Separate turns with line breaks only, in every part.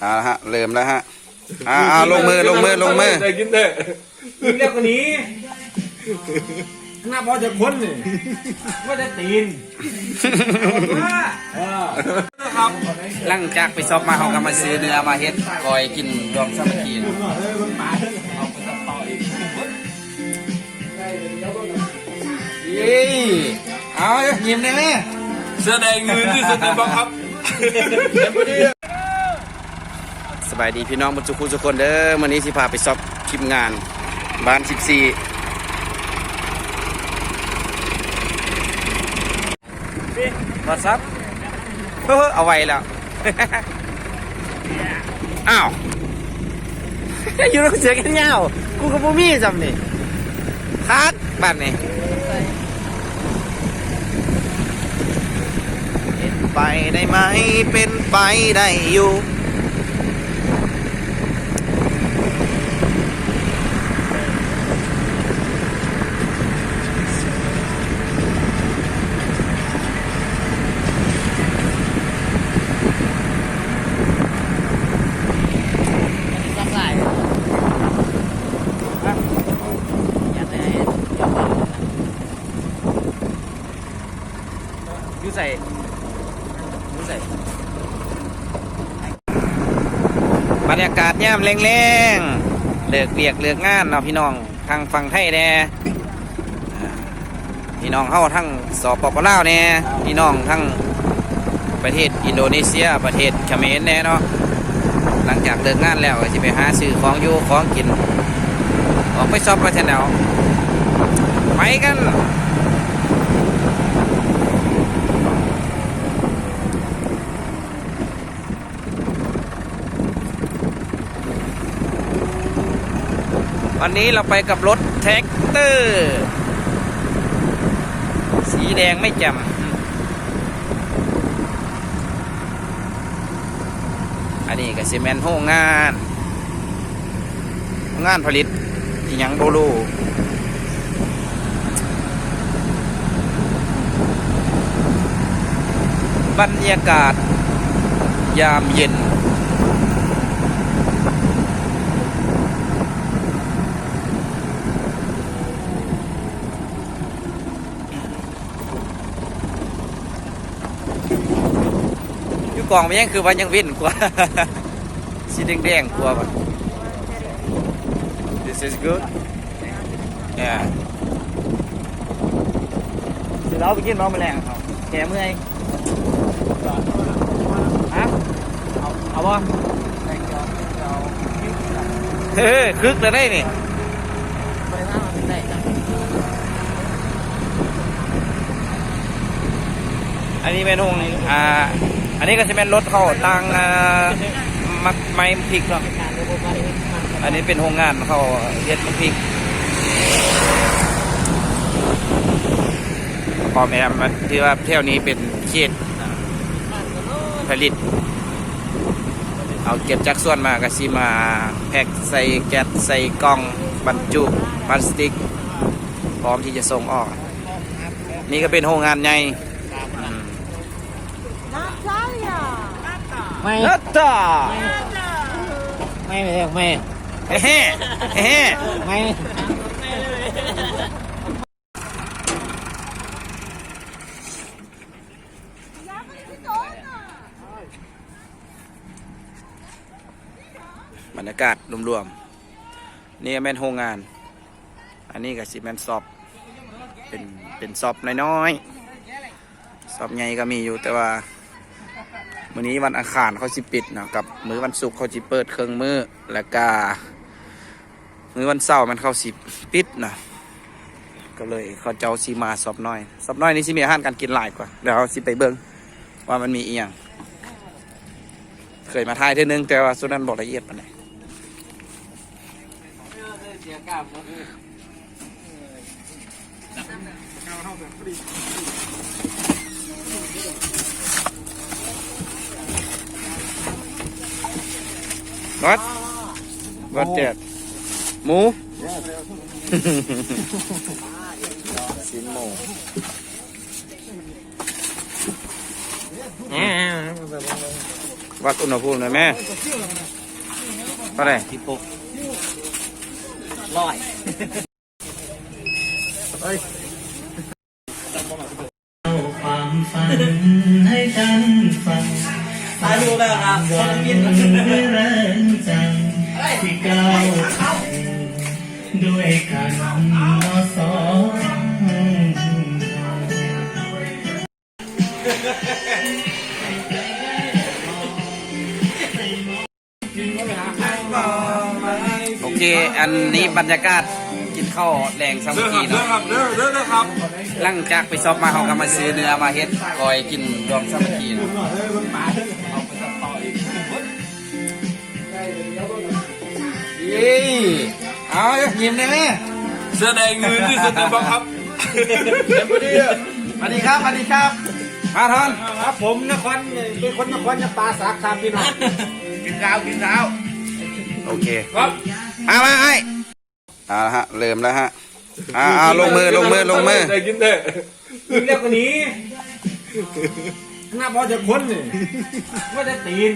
เอาละฮะเริ่มแล้วฮะอ่าอ่าลงมือลงมือลงมือ
ได้กินเถอะ
กินเรียกกว่านี้หน้าพอจะพ้นนี่ว่าจะตีนว่าเออครับ
หลังจากไปซอบมาเขาก็มาซื้อเนื้อมาเฮ็ดคอยกินรวมสามัคคีนะเย้เอายิ้มได้ไหม
แสดงเงินที่สุดในบังคับ
ส บายดีพี่น้องบุญสุขุทุกคนเด้อวันนี้สิพาไปซอบทีมงานบ้าน14วอทซับเฮ้อเอาไว้แล้วอ้าวอยู่แล้วเสือกันยากูกับพ่มีจำนี่คัดบ้านนี่เป็นไปได้ไหมเป็นไปได้อยู่
ซักหลายอยากได้
อยู่ใส่อยู่ใส่บ รรยากาศย่ามแรงๆเลิกเบียกเลิกงานเนาะพี่น้องทางฝั่งไทยแน่อ่าพี่น้องเข้าทั้งสปปลาวแน่พี่น้องทั้งประเทศอินโดนีเซียประเทศเขมรแน่เนาะหลังจากเลิกงานแล้วก็จะไปหาซื้อของอยู่ของกินออกไปซอบกันแถวไปกัน วันนี้เราไปกับรถแท็กเตอร์ สีแดงไม่จ่มอันนี้ก็ซีเมนต์โรงงาน งานผลิตอีหยังโบลูบรรยากาศยามเย็น กองมันยังคือว่ายังวิ่นกว่าสีแดงๆกว่า This is good yeah
สิเราไปกินน้องแมลงเขาแกเมื่อยฮะเอาเอาบ่
เฮ้คึกเลยได้นี่อันนี้เป็นห้องอ่า อันนี้ก็จะเป็นรถเขาตังมักไม้พริกเนาะอันนี้เป็นโรงงานเขาเฮ็ดน้ำพริกพอแม่มันที่ว่าเที่ยวนี้เป็นเขตผลิต เอาเก็บจากส่วนมาก็สิมาแพ็คใส่แก๊สใส่กล่องบรรจุพลาสติก พร้อมที่จะส่งออก นี่ก็เป็นโรงงานใหญ่อืม
ไม่
นัตตา
ไม่ไม่ไม่
เฮ้เฮ้เฮ้
ไม่
บรรยากาศรวมๆ นี่ก็เป็นโรงงาน อันนี้ก็สิแมนซอบเป็นเป็นซอบน้อยๆซอบใหญ่ก็มีอยู่แต่ว่า มื้อนี้วันอังคารเขาสิปิดเนาะกับมื้อวันศุกร์เขาสิเปิดเครื่องมือแล้วก็มื้อวันเสาร์มันเขาสิปิดเนาะก็เลยเขาเจ้าสิมาซอบน้อยซอบน้อยนี่สิมีอาหารการกินหลายกว่าเดี๋ยวเราสิไปเบิ่งว่ามันมีอีหยังเคยมาทายท่อนึงแต่ว่าส่วนนั้นบอกละเอียดปานใด
เสียกล้าม
วัดวัดเจ็ดหมูสินหมู
เนี่ย
วัดอุณหภูมิหน่อยแม่เท่าไหร่
สิบหกร้อย
ความฝันให้กันฟัง
ตายดูแล้วครับคนกิน
เค
อันนี้บรรยากาศกินข้าวแรงสามั
เด้
ค
อค
คี
รับเด้อ
เนาะ
ครับเด้อเด้อเด้อครับ
หลังจากไปซอบมาเขาก็มาซื้อเนื้อมาเฮ็ดกอยกินรวมสามัคคีเนาะเย้เอายิ้มได้ไหม
แสดงเงินที่สุดในบังคับ
สวัสดีครับสวัสดีครับ มาทอน
ครับผมนครเป็นคนนครยะปาสาคามพี่น้อง
กินข้าวกินข้าว
โอเค
ครับ
เอามาไอ้เอาละฮะเริ่มแล้วฮะอ่าอ่าลงมือลงมือลงมือ
ได้กินเด้อ
กินเร็วกว่านี้หน้าพอจะค้นนี่ว่าจะตีน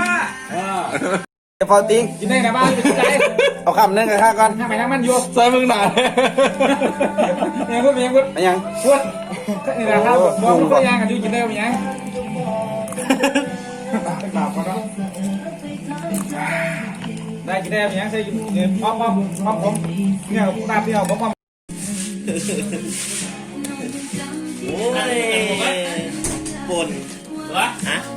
ว่าเออ
พอติง
กินได้นะบ้านกินได้
เอาคำนึงกับข้าก่อน
ทำไมทั้งมันอยู่
ใส่มึงหนา
ยังพูดยังพูด
ไปยัง
พูดนี่นะครับบอกมันก็ยังกันอยู่กินได้ไหมยังเป็นบาปก่อนเนาะ ได้กินได้ไหมยังใส่เนี่ยพร้อมพร้อมพร้อมผมเนี่ยตาเปรี้ยวพร้อมพร้อม
โอ้ยปนวะฮะ